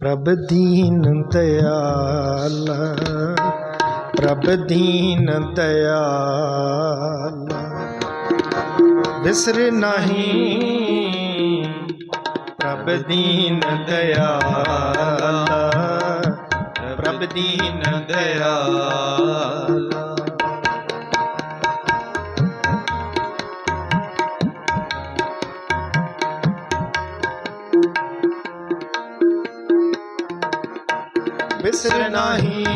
ਪ੍ਰਭ ਦੀਨ ਦਇਆਲਾ ਪ੍ਰਭ ਦੀਨ ਦਇਆਲਾ ਵਿਸਰ ਨਹੀਂ ਪ੍ਰਭ ਦੀਨ ਦਇਆਲਾ ਪ੍ਰਭ ਦੀਨ ਦਇਆਲਾ ਵਿਸਰ ਨਹੀਂ।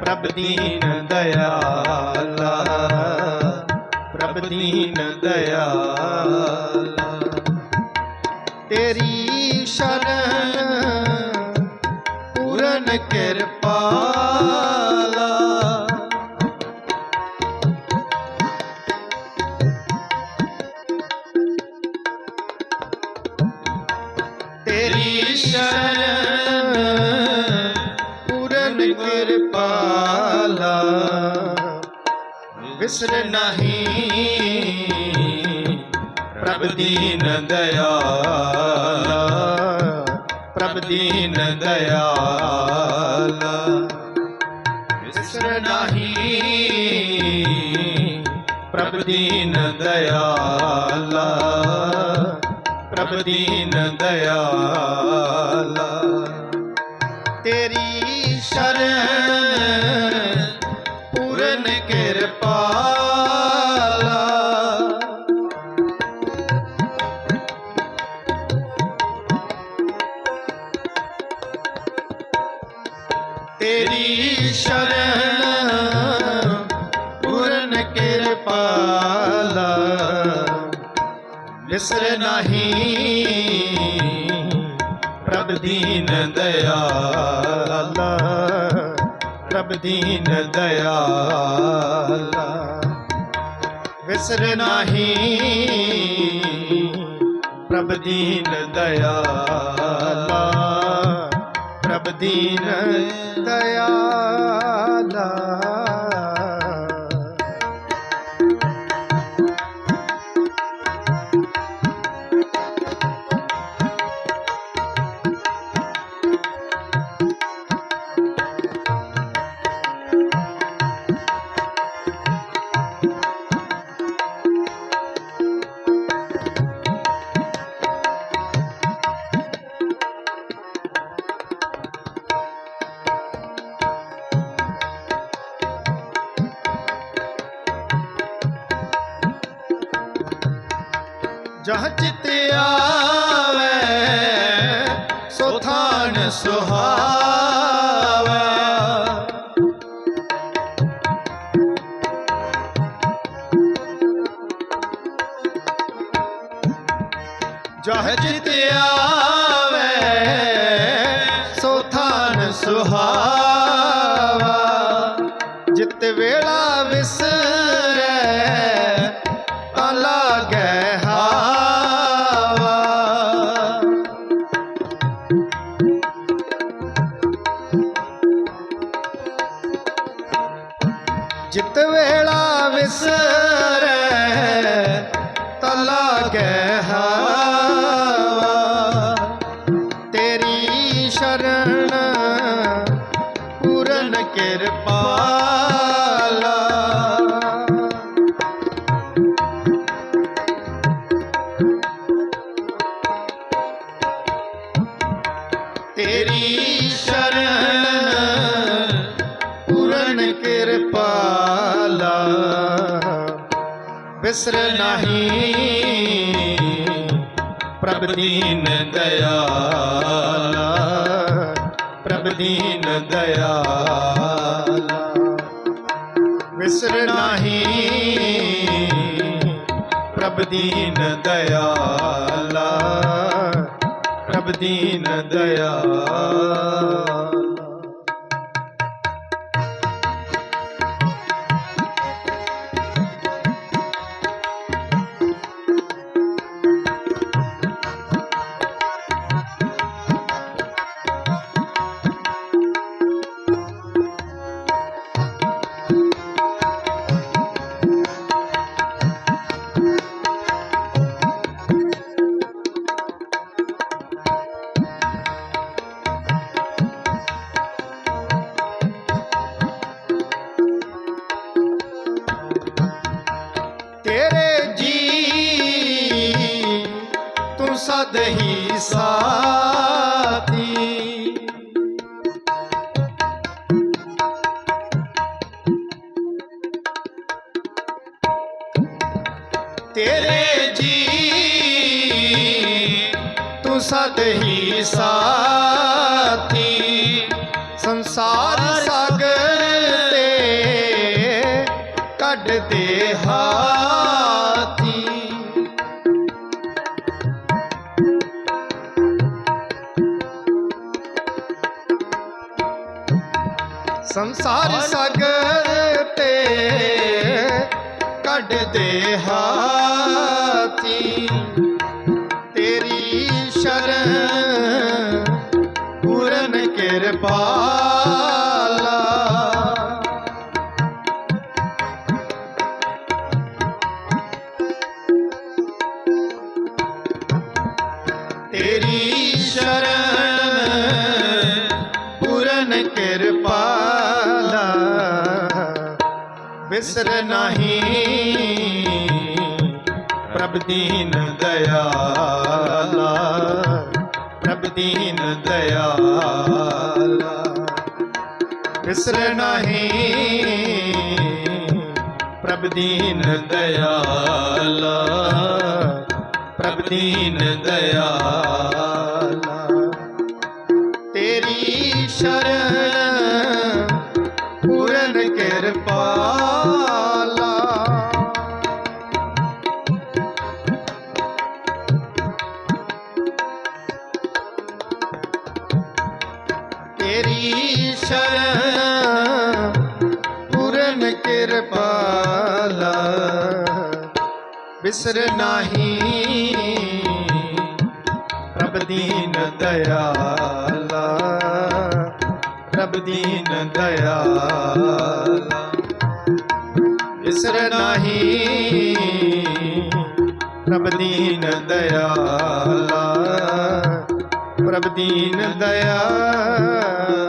ਪ੍ਰਭ ਦੀਨ ਦਇਆਲਾ। ਪ੍ਰਭ ਦੀਨ ਦਇਆਲਾ। ਤੇਰੀ ਸ਼ਰਨ ਪੂਰਨ ਕਿਰਪਾਲਾ ਵਿਸਰ ਨਹੀਂ। ਪ੍ਰਭ ਦੀਨ ਦਇਆਲਾ ਪ੍ਰਭ ਦੀਨ ਦਇਆਲਾ ਵਿਸਰ ਨਹੀਂ। ਪ੍ਰਭ ਦੀਨ ਦਇਆਲਾ ਪ੍ਰਭ ਦੀਨ ਦਇਆਲਾ ਤੇਰੀ ਸ਼ਰਨ ਤੇਰੀ ਸ਼ਰਨ ਪੂਰਨ ਕਿਰਪਾਲਾ ਵਿਸਰ ਨਹੀਂ ਪ੍ਰਭ ਦੀਨ ਦਇਆਲਾ। ਪ੍ਰਭ ਦੀਨ ਦਇਆਲਾ। ਵਿਸਰ ਨਹੀਂ ਪ੍ਰਭ ਦੀਨ ਦਇਆਲਾ। ਪ੍ਰਭ ਦੀਨ ਦਇਆਲਾ। ਜਹ ਚਿਤ ਆਵੇ ਸੋ ਥਾਨ ਸੁਹਾਵਾ। ਜਿਤ ਵੇਲਾ ਵਿਸਰੈ, ਤਾਂ ਲਾਗੈ ਹਾਵਾ। ਜਿਤ ਵੇਲਾ ਵਿਸਰੈ ਤੇਰੀ ਸ਼ਰਨ ਪੂਰਨ ਕਿਰਪਾਲਾ ਬਿਸਰ ਨਹੀਂ ਪ੍ਰਭ ਦੀਨ ਦਇਆਲਾ। ਪ੍ਰਭ ਦੀਨ ਦਇਆਲਾ। ਵਿਸਰ ਨਹੀਂ ਪ੍ਰਭ ਦੀਨ ਦਇਆਲਾ। ਦੀਨ ਦਇਆਲਾ ਤੇਰੇ ਜੀ, ਤੂੰ ਸਦ ਹੀ ਸਾਥੀ। ਸੰਸਾਰ ਸਾਗਰ ਤੇ ਕੱਢ ਦੇ ਹਾਥੀ। ਸੰਸਾਰ ਸਾਗਰ ਤੇ ਕੱਢਦੇ ਹਾਥੀ। ਵਿਸਰ ਨਹੀਂ। ਪ੍ਰਭ ਦੀਨ ਦਇਆਲਾ, ਪ੍ਰਭ ਦੀਨ ਦਇਆਲਾ। ਵਿਸਰ ਨਹੀਂ। ਪ੍ਰਭ ਦੀਨ ਦਇਆਲਾ, ਪ੍ਰਭ ਦੀਨ ਦਇਆਲਾ। ਤੇਰੀ ਸ਼ਰਨ ਬਿਸਰ ਨਹੀਂ। ਪ੍ਰਭ ਦੀਨ ਦਇਆਲਾ। ਪ੍ਰਭ ਦੀਨ ਦਇਆਲਾ। ਬਿਸਰ ਨਹੀਂ। ਪ੍ਰਭ ਦੀਨ ਦਇਆਲਾ। ਪ੍ਰਭ ਦੀਨ ਦਇਆਲਾ।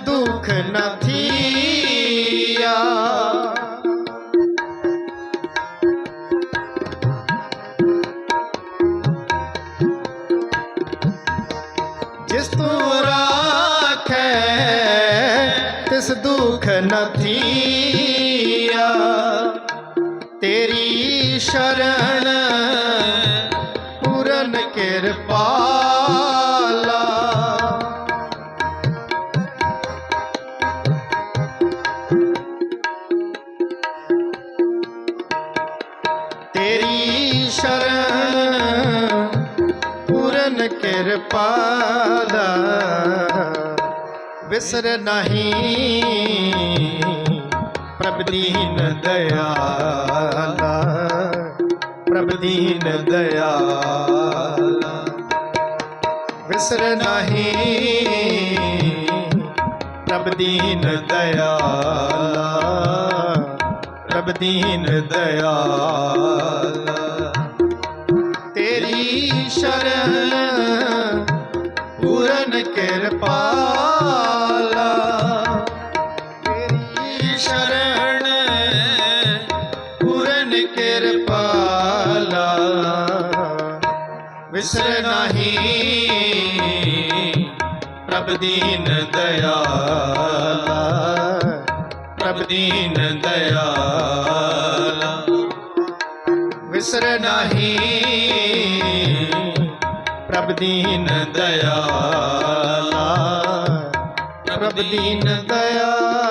ਤਿਸ ਦੁਖ ਜਿਸ ਤੂੰ ਰਾਖੈ ਤਿਸ ਦੁਖ ਨ ਤੇਰੀ ਸ਼ਰਨ ਪੂਰਨ ਕਿਰਪਾ ਵਿਸਰ ਨਹੀਂ। ਪ੍ਰਭ ਦੀਨ ਦਇਆਲਾ। ਪ੍ਰਭ ਦੀਨ ਦਇਆਲਾ। ਵਿਸਰ ਨਹੀਂ। ਪ੍ਰਭ ਦੀਨ ਦਇਆਲਾ। ਪ੍ਰਭ ਦੀਨ ਦਇਆਲਾ। ਤੇਰੀ ਸ਼ਰਨ ਵਿਸਰ ਨਹੀਂ। ਪ੍ਰਭ ਦੀਨ ਦਇਆਲਾ ਪ੍ਰਭ ਦੀਨ ਦਇਆਲਾ ਵਿਸਰ ਨਹੀਂ। ਪ੍ਰਭ ਦੀਨ ਦਇਆਲਾ ਪ੍ਰਭ ਦੀਨ ਦਇਆਲਾ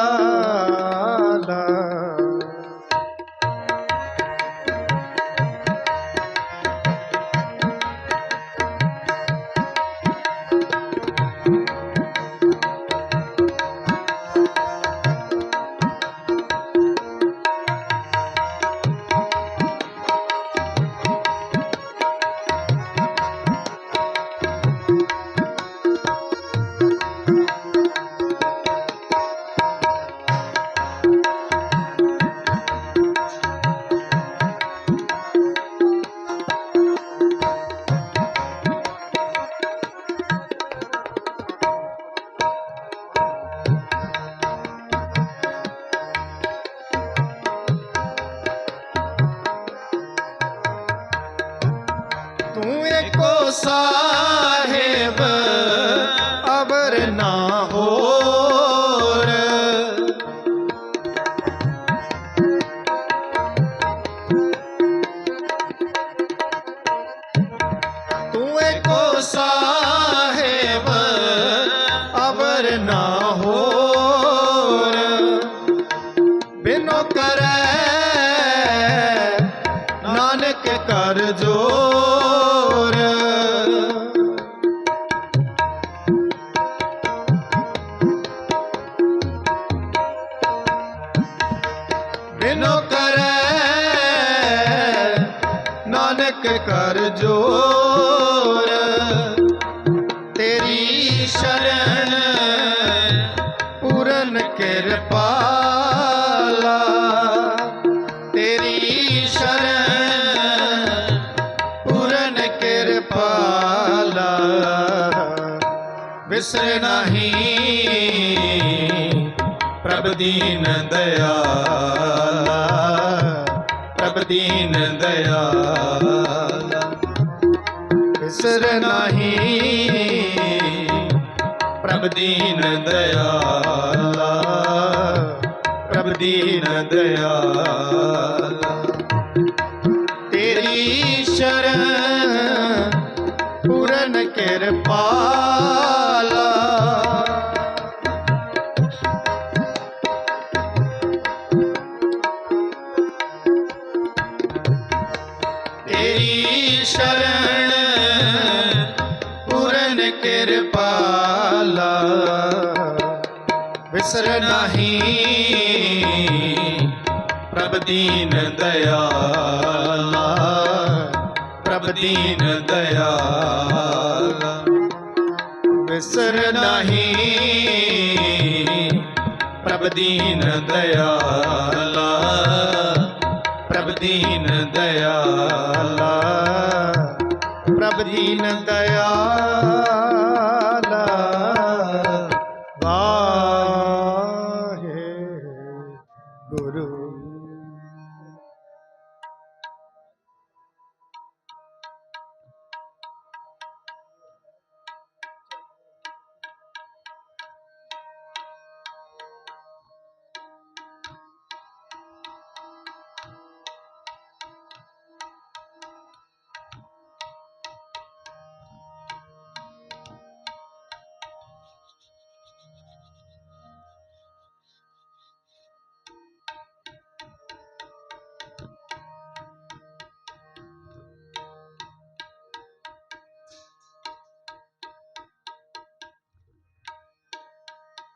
ਤੂੰ ਪੂਰਨ ਕਿਰਪਾਲਾ, ਤੇਰੀ ਸ਼ਰਨ ਪੂਰਨ ਕਿਰਪਾਲਾ। ਵਿਸਰ ਨਹੀਂ ਪ੍ਰਭ ਦੀਨ ਦਇਆਲਾ, ਪ੍ਰਭ ਦੀਨ ਦਇਆਲਾ। ਵਿਸਰ ਨਹੀਂ ਪ੍ਰਭ ਦੀਨ ਦਇਆਲਾ ਪ੍ਰਭ ਦੀਨ ਦਇਆਲਾ। ਤੇਰੀ ਸ਼ਰਨ ਪੂਰਨ ਕਿਰਪਾਲਾ। ਤੇਰੀ ਸ਼ਰਨ ਪੂਰਨ ਕਿਰਪਾਲਾ। ਵਿਸਰ ਨਹੀਂ। ਪ੍ਰਭ ਦੀਨ ਦਇਆਲਾ, ਪ੍ਰਭ ਦੀਨ ਦਇਆਲਾ। ਵਿਸਰ ਨਹੀਂ। ਪ੍ਰਭ ਦੀਨ ਦਇਆਲਾ, ਪ੍ਰਭ ਦੀਨ ਦਇਆਲਾ। ਪ੍ਰਭ ਦੀਨ ਦਇਆਲਾ।